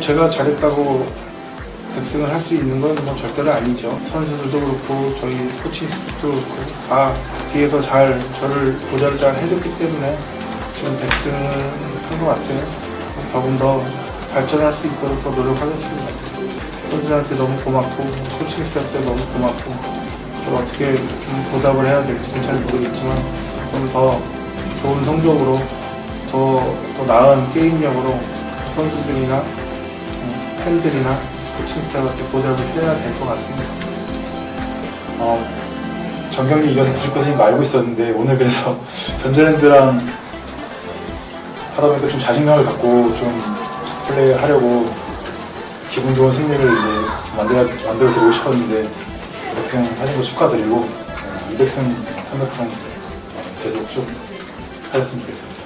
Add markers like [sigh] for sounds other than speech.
제가 잘했다고 백승을 할 수 있는 건 뭐 절대로 아니죠. 선수들도 그렇고 저희 코칭 스태프도 그렇고 다 뒤에서 잘 저를 보좌를 잘 해줬기 때문에 지금 백승을 한 것 같아요. 조금 더 발전할 수 있도록 더 노력하겠습니다. 선수들한테 너무 고맙고 코칭 스태프한테 너무 고맙고 또 어떻게 좀 보답을 해야 될지는 잘 모르겠지만 좀 더 좋은 성적으로 더, 더 나은 게임력으로 선수들이나 음, 팬들이나 코칭 스태프한테 보답을 해야 될 것 같습니다. 어, 정경이 이겨서 부실 것인 거 알고 있었는데 오늘 그래서 [laughs] 전자랜드랑 하다 보니까 좀 자신감을 갖고 좀 플레이하려고 기분 좋은 승리를 이제 만들어, 만들어 드리고 싶었는데 200승 하신 거 축하드리고 어, 200승, 300승 계속 쭉 하셨으면 좋겠습니다.